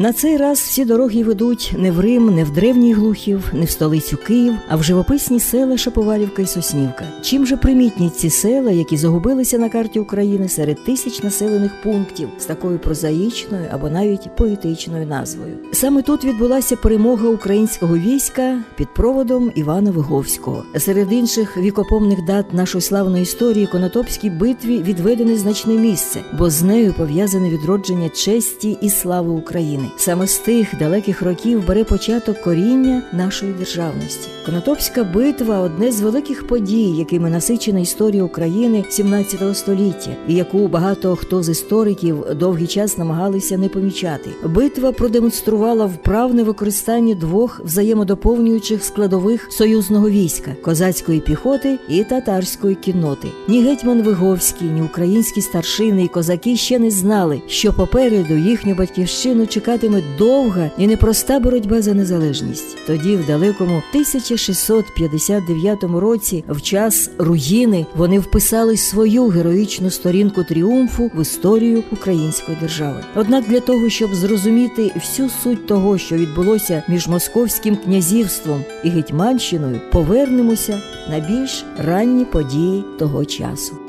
На цей раз всі дороги ведуть не в Рим, не в древній Глухів, не в столицю Київ, а в живописні села Шаповалівка і Соснівка. Чим же примітні ці села, які загубилися на карті України серед тисяч населених пунктів з такою прозаїчною або навіть поетичною назвою? Саме тут відбулася перемога українського війська під проводом Івана Виговського. Серед інших вікопомних дат нашої славної історії Конотопській битві відведене значне місце, бо з нею пов'язане відродження честі і слави України. Саме з тих далеких років бере початок коріння нашої державності. Конотопська битва одне з великих подій, якими насичена історія України 17 століття, і яку багато хто з істориків довгий час намагалися не помічати. Битва продемонструвала вправне використання двох взаємодоповнюючих складових союзного війська козацької піхоти і татарської кінноти. Ні гетьман Виговський, ні українські старшини і козаки ще не знали, що попереду їхню батьківщину чекатиме довга і непроста боротьба за незалежність. Тоді, в далекому 1659 році, в час руїни, вони вписали свою героїчну сторінку тріумфу в історію української держави. Однак для того, щоб зрозуміти всю суть того, що відбулося між московським князівством і Гетьманщиною, повернемося на більш ранні події того часу.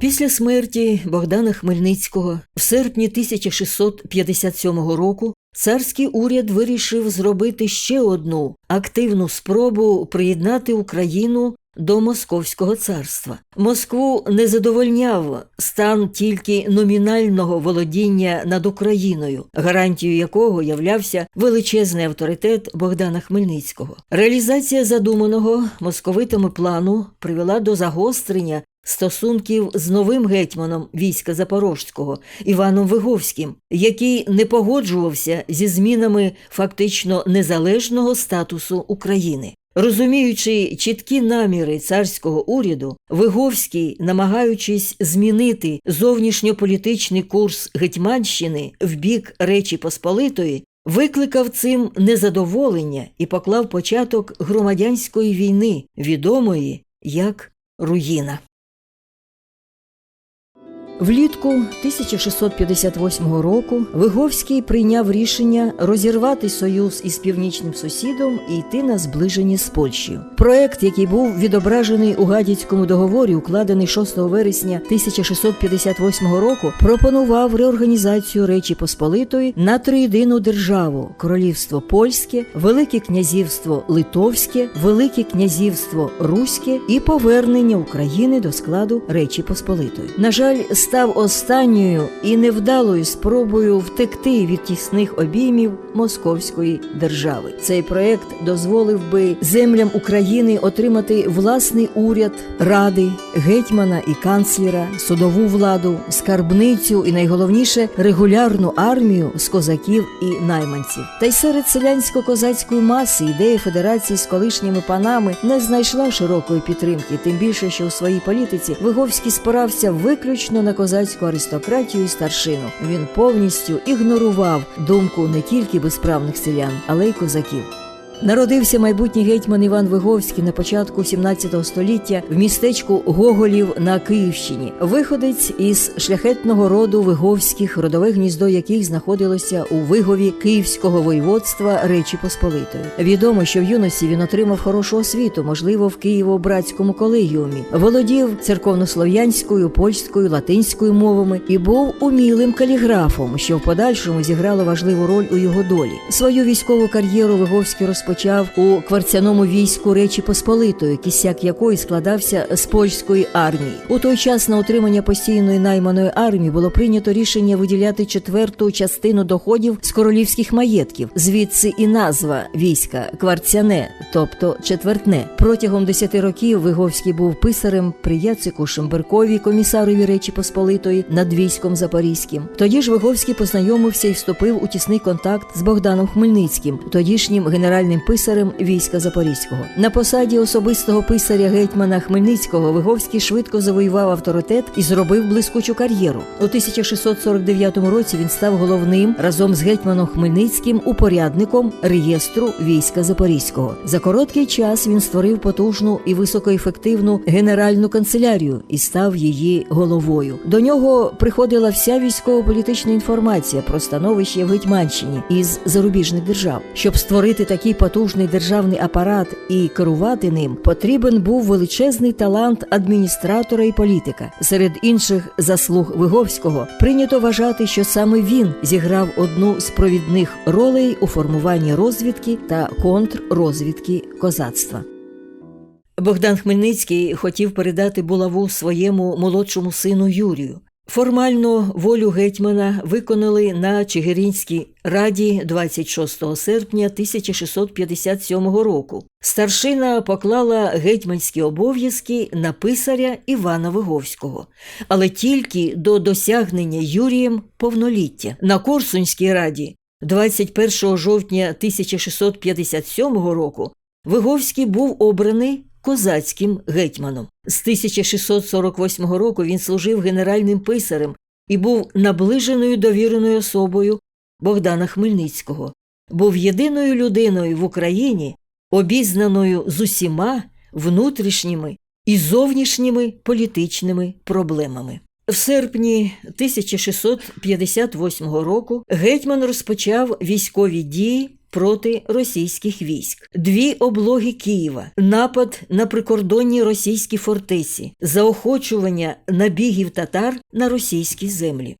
Після смерті Богдана Хмельницького в серпні 1657 року царський уряд вирішив зробити ще одну активну спробу приєднати Україну до Московського царства. Москву не задовольняв стан тільки номінального володіння над Україною, гарантією якого являвся величезний авторитет Богдана Хмельницького. Реалізація задуманого московитами плану привела до загострення стосунків з новим гетьманом війська Запорожського Іваном Виговським, який не погоджувався зі змінами фактично незалежного статусу України. Розуміючи чіткі наміри царського уряду, Виговський, намагаючись змінити зовнішньополітичний курс Гетьманщини в бік Речі Посполитої, викликав цим незадоволення і поклав початок громадянської війни, відомої як Руїна. Влітку 1658 року Виговський прийняв рішення розірвати союз із північним сусідом і йти на зближення з Польщею. Проект, який був відображений у Гадяцькому договорі, укладений 6 вересня 1658 року, пропонував реорганізацію Речі Посполитої на триєдину державу: Королівство Польське, Велике Князівство Литовське, Велике Князівство Руське і повернення України до складу Речі Посполитої. На жаль, став останньою і невдалою спробою втекти від тісних обіймів Московської держави. Цей проект дозволив би землям України отримати власний уряд, ради, гетьмана і канцлера, судову владу, скарбницю і найголовніше регулярну армію з козаків і найманців. Та й серед селянсько-козацької маси ідея федерації з колишніми панами не знайшла широкої підтримки, тим більше, що у своїй політиці Виговський спирався виключно на козацьку аристократію і старшину. Він повністю ігнорував думку не тільки безправних селян, але й козаків. Народився майбутній гетьман Іван Виговський на початку 17 століття в містечку Гоголів на Київщині. Виходець із шляхетного роду Виговських, родове гніздо яких знаходилося у Вигові Київського воєводства Речі Посполитої. Відомо, що в юності він отримав хорошу освіту, можливо, в Києво-братському колегіумі, володів церковнослов'янською, польською, латинською мовами і був умілим каліграфом, що в подальшому зіграло важливу роль у його долі. Свою військову кар'єру Виговський розпочав почав у кварцяному війську Речі Посполитої, кісяк якої складався з польської армії. У той час на утримання постійної найманої армії було прийнято рішення виділяти четверту частину доходів з королівських маєтків, звідси і назва війська кварцяне, тобто четвертне. Протягом десяти років Виговський був писарем при Яцику Шемберкові, комісарові Речі Посполитої над військом Запорізьким. Тоді ж Виговський познайомився і вступив у тісний контакт з Богданом Хмельницьким, тодішнім генеральним генеральним писарем війська Запорізького. На посаді особистого писаря гетьмана Хмельницького Виговський швидко завоював авторитет і зробив блискучу кар'єру. У 1649 році він став головним разом з гетьманом Хмельницьким упорядником реєстру війська Запорізького. За короткий час він створив потужну і високоефективну генеральну канцелярію і став її головою. До нього приходила вся військово-політична інформація про становище в Гетьманщині із зарубіжних держав. Щоб створити такий потужний державний апарат і керувати ним, потрібен був величезний талант адміністратора і політика. Серед інших заслуг Виговського прийнято вважати, що саме він зіграв одну з провідних ролей у формуванні розвідки та контррозвідки козацтва. Богдан Хмельницький хотів передати булаву своєму молодшому сину Юрію. Формально волю гетьмана виконали на Чигиринській раді 26 серпня 1657 року. Старшина поклала гетьманські обов'язки на писаря Івана Виговського, але тільки до досягнення Юрієм повноліття. На Корсунській раді 21 жовтня 1657 року Виговський був обраний козацьким гетьманом. З 1648 року він служив генеральним писарем і був наближеною довіреною особою Богдана Хмельницького, був єдиною людиною в Україні, обізнаною з усіма внутрішніми і зовнішніми політичними проблемами. В серпні 1658 року гетьман розпочав військові дії проти російських військ, дві облоги Києва, напад на прикордонні російські фортеці, заохочування набігів татар на російські землі.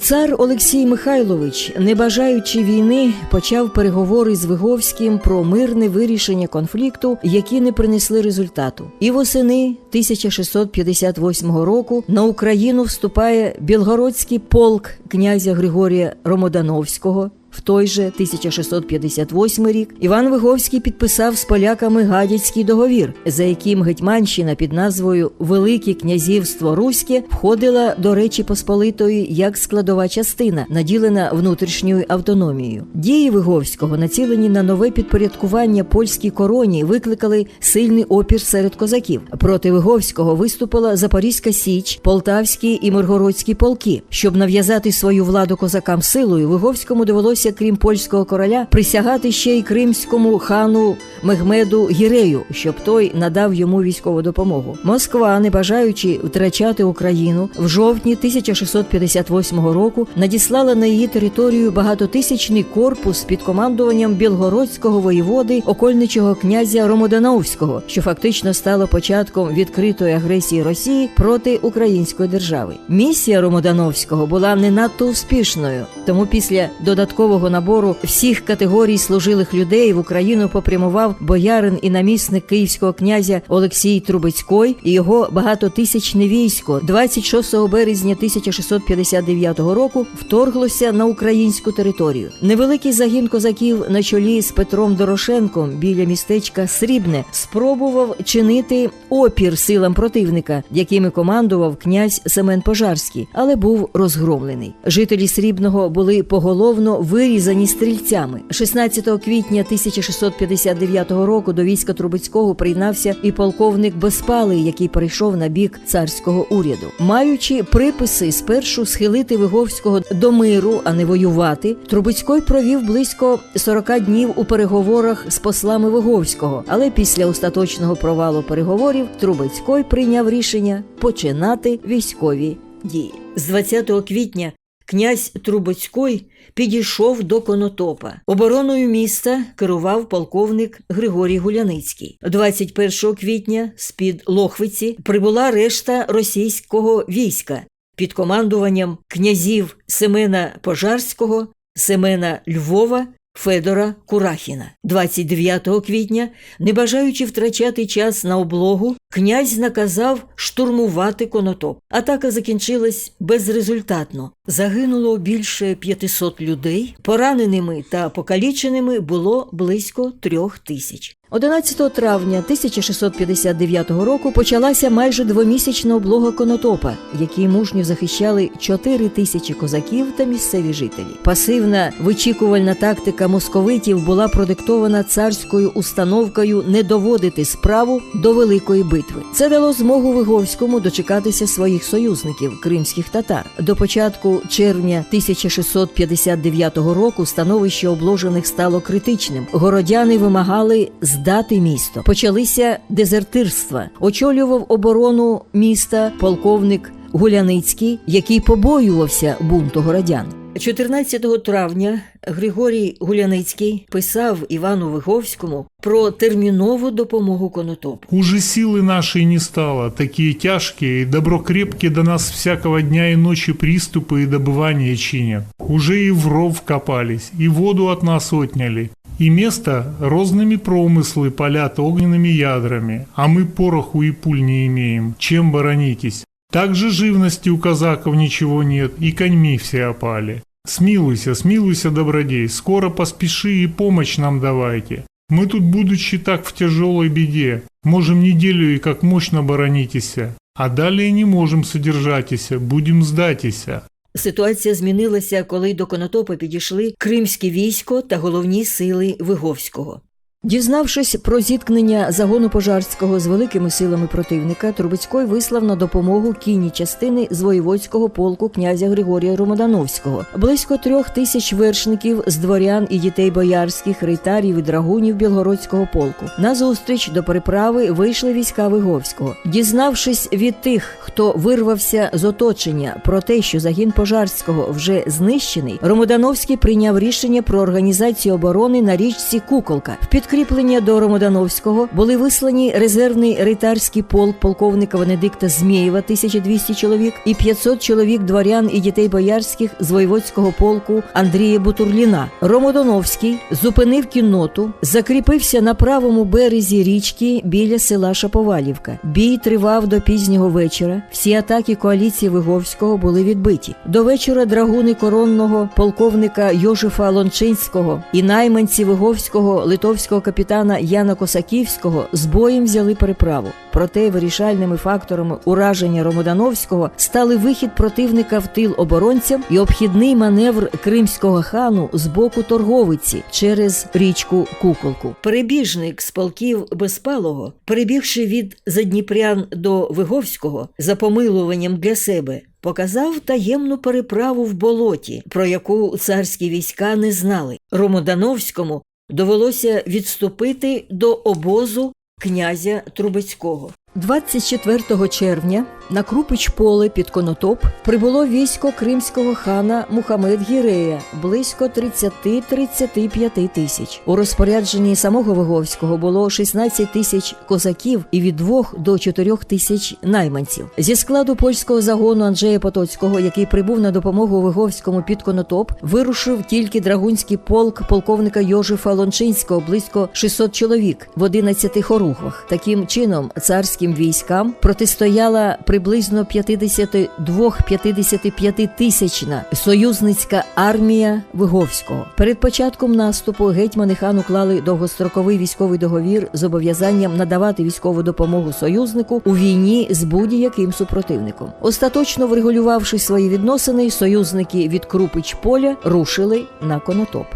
Цар Олексій Михайлович, не бажаючи війни, почав переговори з Виговським про мирне вирішення конфлікту, які не принесли результату. І восени 1658 року на Україну вступає білгородський полк князя Григорія Ромодановського. В той же 1658 рік Іван Виговський підписав з поляками гадяцький договір, за яким Гетьманщина під назвою Велике князівство Руське входила до Речі Посполитої як складова частина, наділена внутрішньою автономією. Дії Виговського, націлені на нове підпорядкування польській короні, викликали сильний опір серед козаків. Проти Виговського виступила Запорізька Січ, Полтавські і Миргородські полки. Щоб нав'язати свою владу козакам силою, Виговському довелося довелося, крім польського короля, присягати ще й кримському хану Мехмеду Гірею, щоб той надав йому військову допомогу. Москва, не бажаючи втрачати Україну, в жовтні 1658 року надіслала на її територію багатотисячний корпус під командуванням білгородського воєводи окольничого князя Ромодановського, що фактично стало початком відкритої агресії Росії проти української держави. Місія Ромодановського була не надто успішною, тому після додаткового масового набору всіх категорій служилих людей в Україну попрямував боярин і намісник київського князя Олексій Трубецький і його багатотисячне військо 26 березня 1659 року вторглося на українську територію. Невеликий загін козаків на чолі з Петром Дорошенком біля містечка Срібне спробував чинити опір силам противника, якими командував князь Семен Пожарський, але був розгромлений. Жителі Срібного були поголовно вирішені вирізані стрільцями. 16 квітня 1659 року до війська Трубецького приєднався і полковник Безпалий, який перейшов на бік царського уряду, маючи приписи спершу схилити Виговського до миру, а не воювати. Трубецький провів близько 40 днів у переговорах з послами Виговського, але після остаточного провалу переговорів Трубецький прийняв рішення починати військові дії з 20 квітня. Князь Трубецький підійшов до Конотопа. Обороною міста керував полковник Григорій Гуляницький. 21 квітня з під Лохвиці прибула решта російського війська під командуванням князів Семена Пожарського, Семена Львова Федора Курахіна. 29 квітня, не бажаючи втрачати час на облогу, князь наказав штурмувати конотоп. Атака закінчилась безрезультатно. Загинуло більше 500 людей, пораненими та покаліченими було близько трьох тисяч. 11 травня 1659 року почалася майже двомісячна облога Конотопа, які мужньо захищали 4 тисячі козаків та місцеві жителі. Пасивна вичікувальна тактика московитів була продиктована царською установкою не доводити справу до великої битви. Це дало змогу Виговському дочекатися своїх союзників кримських татар. До початку червня 1659 року становище обложених стало критичним. Городяни вимагали здати місто. Почалися дезертирства. Очолював оборону міста полковник Гуляницький, який побоювався бунту городян. 14 травня Григорій Гуляницький писав Івану Виговському про термінову допомогу конотопу. Уже силы нашей не стало, такие тяжкие и доброкрепкие до нас всякого дня и ночи приступы и добывания чинят. Уже и в ров копались, и воду от нас отняли, и место розными промыслы палят огненными ядрами, а мы пороху и пуль не имеем, чем боронитесь. Также живности у казаков ничего нет, и коньми все опали. Смилуйся, смилуйся, добродей, скоро поспеши и помощь нам давайте. Мы тут, будучи так в тяжелой беде, можем неделю и как мощно боронитеся, а далее не можем содержатися, будем здатися. Ситуація змінилася, коли до Конотопа підійшли кримське військо та головні сили Виговського. Дізнавшись про зіткнення загону пожарського з великими силами противника, Трубецький вислав на допомогу кінні частини з воєводського полку князя Григорія Ромодановського. Близько трьох тисяч вершників з дворян і дітей боярських, рейтарів і драгунів Білгородського полку. На зустріч до переправи вийшли війська Виговського. Дізнавшись від тих, хто вирвався з оточення про те, що загін пожарського вже знищений, Ромодановський прийняв рішення про організацію оборони на річці Куколка. В підкріплення до Ромодановського були вислані резервний рейтарський полк полковника Венедикта Змєєва, 1200 чоловік, і 500 чоловік дворян і дітей боярських з воєводського полку Андрія Бутурліна. Ромодановський зупинив кінноту, закріпився на правому березі річки біля села Шаповалівка. Бій тривав до пізнього вечора. Всі атаки коаліції Виговського були відбиті. До вечора драгуни коронного полковника Йожифа Лончинського і найманці Виговського литовського капітана Яна Косаківського з боєм взяли переправу. Проте вирішальними факторами ураження Ромодановського стали вихід противника в тил оборонцям і обхідний маневр кримського хану з боку торговиці через річку Куколку. Перебіжник з полків Безпалого, перебігши від Задніпрян до Виговського за помилуванням для себе. Показав таємну переправу в болоті, про яку царські війська не знали. Ромодановському довелося відступити до обозу князя Трубецького. 24 червня на Крупич поле під Конотоп прибуло військо кримського хана Мухамед Гірея близько 30-35 тисяч. У розпорядженні самого Виговського було 16 тисяч козаків і від 2 до 4 тисяч найманців. Зі складу польського загону Анджея Потоцького, який прибув на допомогу Виговському під Конотоп, вирушив тільки драгунський полк полковника Йожифа Лончинського близько 600 чоловік в 11 хорухвах. Таким чином, царським військам протистояла приблизно 52-55 тисячна союзницька армія Виговського. Перед початком наступу гетьмани хан уклали довгостроковий військовий договір з зобов'язанням надавати військову допомогу союзнику у війні з будь-яким супротивником. Остаточно врегулювавши свої відносини, союзники від Крупич поля рушили на конотоп.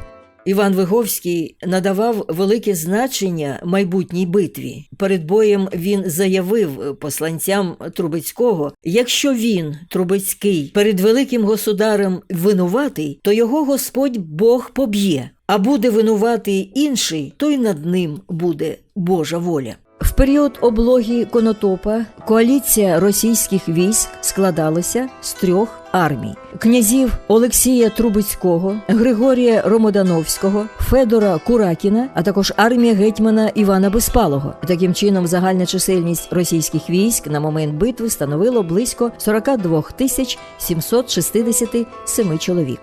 Іван Виговський надавав велике значення майбутній битві. Перед боєм він заявив посланцям Трубецького: якщо він, Трубецький, перед великим государем винуватий, то його Господь Бог поб'є. А буде винуватий інший, то й над ним буде Божа воля. Період облоги Конотопа коаліція російських військ складалася з трьох армій: князів Олексія Трубецького, Григорія Ромодановського, Федора Куракіна, а також армія гетьмана Івана Безпалого. Таким чином, загальна чисельність російських військ на момент битви становила близько 42 тисяч 767 чоловік.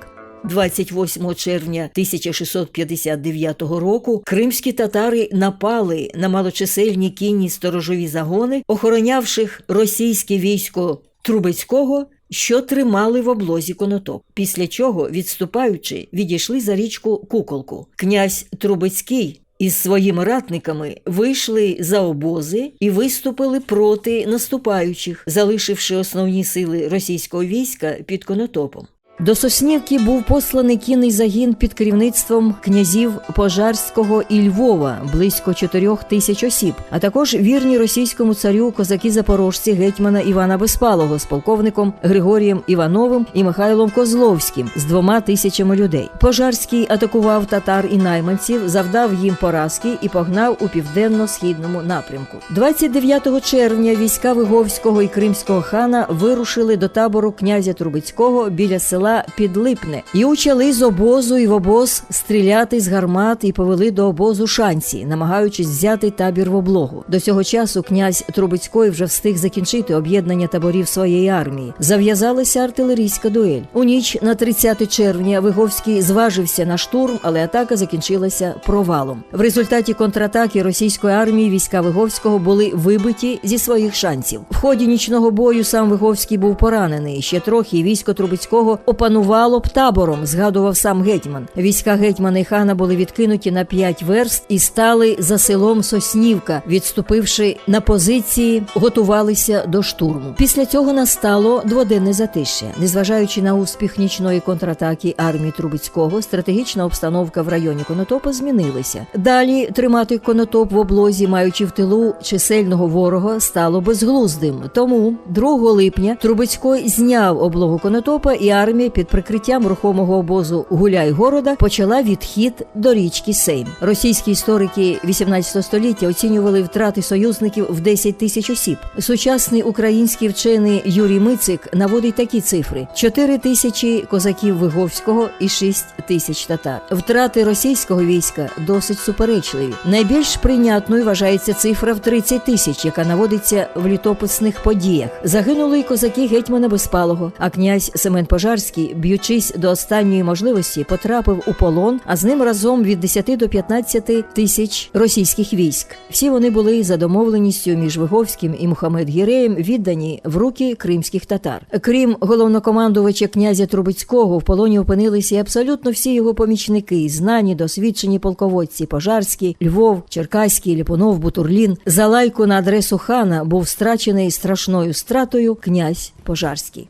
28 червня 1659 року кримські татари напали на малочисельні кінні сторожові загони, охоронявших російське військо Трубецького, що тримали в облозі конотоп. Після чого, відступаючи, відійшли за річку Куколку. Князь Трубецький із своїми ратниками вийшли за обози і виступили проти наступаючих, залишивши основні сили російського війська під Конотопом. До Соснівки був посланий кінний загін під керівництвом князів Пожарського і Львова близько чотирьох тисяч осіб, а також вірні російському царю козаки запорожці гетьмана Івана Безпалого з полковником Григорієм Івановим і Михайлом Козловським з двома тисячами людей. Пожарський атакував татар і найманців, завдав їм поразки і погнав у південно-східному напрямку. 29 червня війська Виговського і Кримського хана вирушили до табору князя Трубецького біля села Підлипне і учали з обозу і в обоз стріляти з гармат і повели до обозу шанці, намагаючись взяти табір в облогу. До цього часу князь Трубецький вже встиг закінчити об'єднання таборів своєї армії. Зав'язалася артилерійська дуель. У ніч на 30 червня Виговський зважився на штурм, але атака закінчилася провалом. В результаті контратаки російської армії війська Виговського були вибиті зі своїх шансів. В ході нічного бою сам Виговський був поранений. Ще трохи і військо Трубецького опанувало б табором, згадував сам гетьман. Війська гетьмана і хана були відкинуті на п'ять верст і стали за селом Соснівка, відступивши на позиції, готувалися до штурму. Після цього настало дводенне затишя. Незважаючи на успіх нічної контратаки армії Трубецького, стратегічна обстановка в районі Конотопа змінилася. Далі тримати Конотоп в облозі, маючи в тилу чисельного ворога, стало безглуздим. Тому 2 липня Трубецький зняв облогу Конотопа і армія під прикриттям рухомого обозу Гуляй-Города почала відхід до річки Сейм. Російські історики 18 століття оцінювали втрати союзників в 10 тисяч осіб. Сучасний український вчений Юрій Мицик наводить такі цифри: 4 тисячі козаків Виговського і 6 тисяч татар. Втрати російського війська досить суперечливі. Найбільш прийнятною вважається цифра в 30 тисяч, яка наводиться в літописних подіях. Загинули й козаки гетьмана Безпалого, а князь Семен Пожарський, б'ючись до останньої можливості, потрапив у полон, а з ним разом від 10 до 15 тисяч російських військ. Всі вони були за домовленістю між Виговським і Мухаммед Гіреєм віддані в руки кримських татар. Крім головнокомандувача князя Трубецького, в полоні опинилися абсолютно всі його помічники, знані, досвідчені полководці Пожарський, Львов, Черкаський, Ліпунов, Бутурлін. За лайку на адресу хана був страчений страшною стратою князь Пожарський.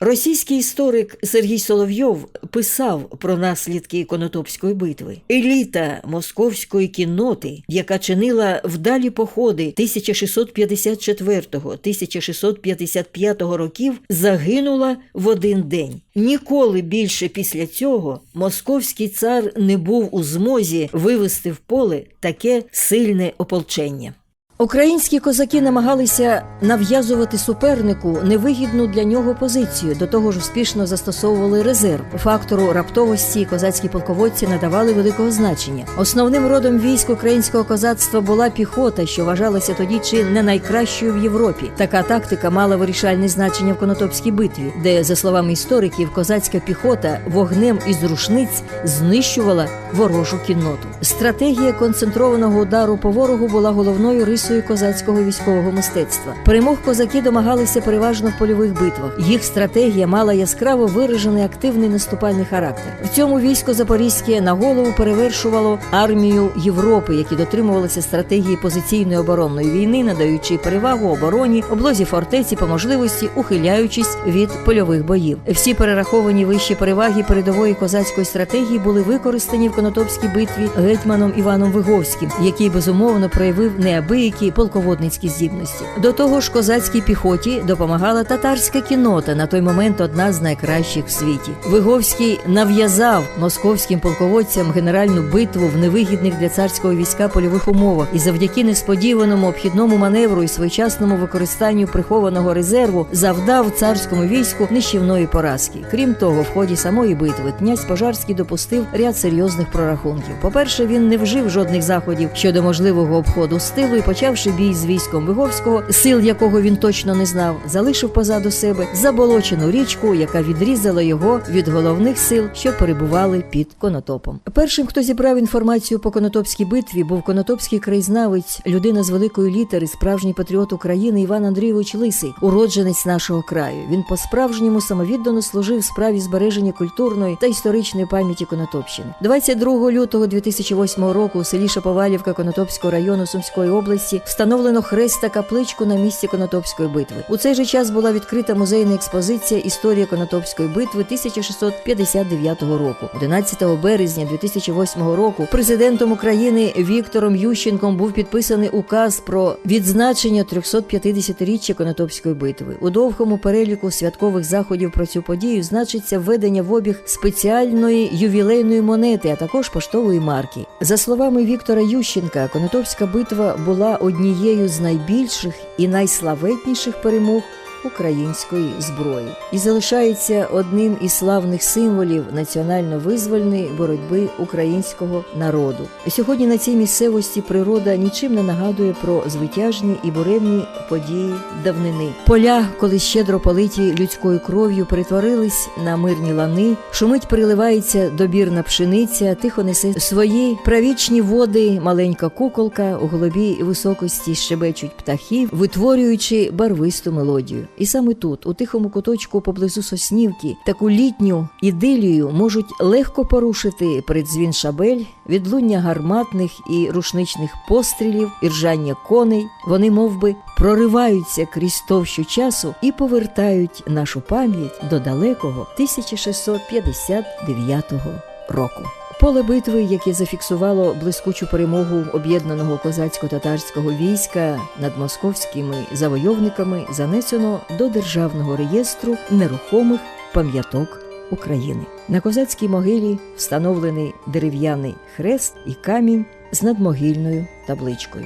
Російський історик Сергій Соловйов писав про наслідки Конотопської битви. Еліта московської кінноти, яка чинила вдалі походи 1654-1655 років, загинула в один день. Ніколи більше після цього московський цар не був у змозі вивести в поле таке сильне ополчення. Українські козаки намагалися нав'язувати супернику невигідну для нього позицію. До того ж, успішно застосовували резерв. Фактору раптовості козацькі полководці надавали великого значення. Основним родом військ українського козацтва була піхота, що вважалася тоді чи не найкращою в Європі. Така тактика мала вирішальне значення в Конотопській битві, де, за словами істориків, козацька піхота вогнем із рушниць знищувала ворожу кінноту. Стратегія концентрованого удару по ворогу була головною рисою козацького військового мистецтва. Перемог козаки домагалися переважно в польових битвах. Їх стратегія мала яскраво виражений активний наступальний характер. В цьому військо Запорізьке на голову перевершувало армію Європи, які дотримувалися стратегії позиційної оборонної війни, надаючи перевагу обороні, облозі фортеці по можливості, ухиляючись від польових боїв. Всі перераховані вищі переваги передової козацької стратегії були використані в Конотопській битві гетьманом Іваном Виговським, який безумовно проявив неабиякі полководницькі здібності. До того ж, козацькій піхоті допомагала татарська кінота, на той момент одна з найкращих в світі. Виговський нав'язав московським полководцям генеральну битву в невигідних для царського війська польових умовах і завдяки несподіваному обхідному маневру і своєчасному використанню прихованого резерву завдав царському війську нищівної поразки. Крім того, в ході самої битви князь Пожарський допустив ряд серйозних прорахунків. По-перше, він не вжив жодних заходів щодо можливого обходу з тилу і почав почавши бій з військом Виговського, сил якого він точно не знав, залишив позаду себе заболочену річку, яка відрізала його від головних сил, що перебували під Конотопом. Першим, хто зібрав інформацію по Конотопській битві, був конотопський краєзнавець, людина з великої літери, справжній патріот України Іван Андрійович Лисий, уродженець нашого краю. Він по-справжньому самовіддано служив справі збереження культурної та історичної пам'яті Конотопщини. 22 лютого 2008 року у селі Шаповалівка Конотопського району Сумської області встановлено хрест та капличку на місці Конотопської битви. У цей же час була відкрита музейна експозиція Історія Конотопської битви 1659 року. 11 березня 2008 року президентом України Віктором Ющенком був підписаний указ про відзначення 350-річчя Конотопської битви. У довгому переліку святкових заходів про цю подію значиться введення в обіг спеціальної ювілейної монети, а також поштової марки. За словами Віктора Ющенка, Конотопська битва була однією з найбільших і найславетніших перемог української зброї і залишається одним із славних символів національно-визвольної боротьби українського народу. Сьогодні на цій місцевості природа нічим не нагадує про звитяжні і буремні події давнини. Поля, коли щедро политі людською кров'ю, перетворились на мирні лани, шумить приливається добірна пшениця, тихо несе свої правічні води, маленька куколка у голубій високості щебечуть птахів, витворюючи барвисту мелодію. І саме тут, у тихому куточку поблизу Соснівки, таку літню ідилію можуть легко порушити передзвін шабель, відлуння гарматних і рушничних пострілів, і ржання коней. Вони мов би, прориваються крізь товщу часу і повертають нашу пам'ять до далекого 1659 року. Поле битви, яке зафіксувало блискучу перемогу об'єднаного козацько-татарського війська над московськими завойовниками, занесено до державного реєстру нерухомих пам'яток України. На козацькій могилі встановлений дерев'яний хрест і камінь з надмогильною табличкою.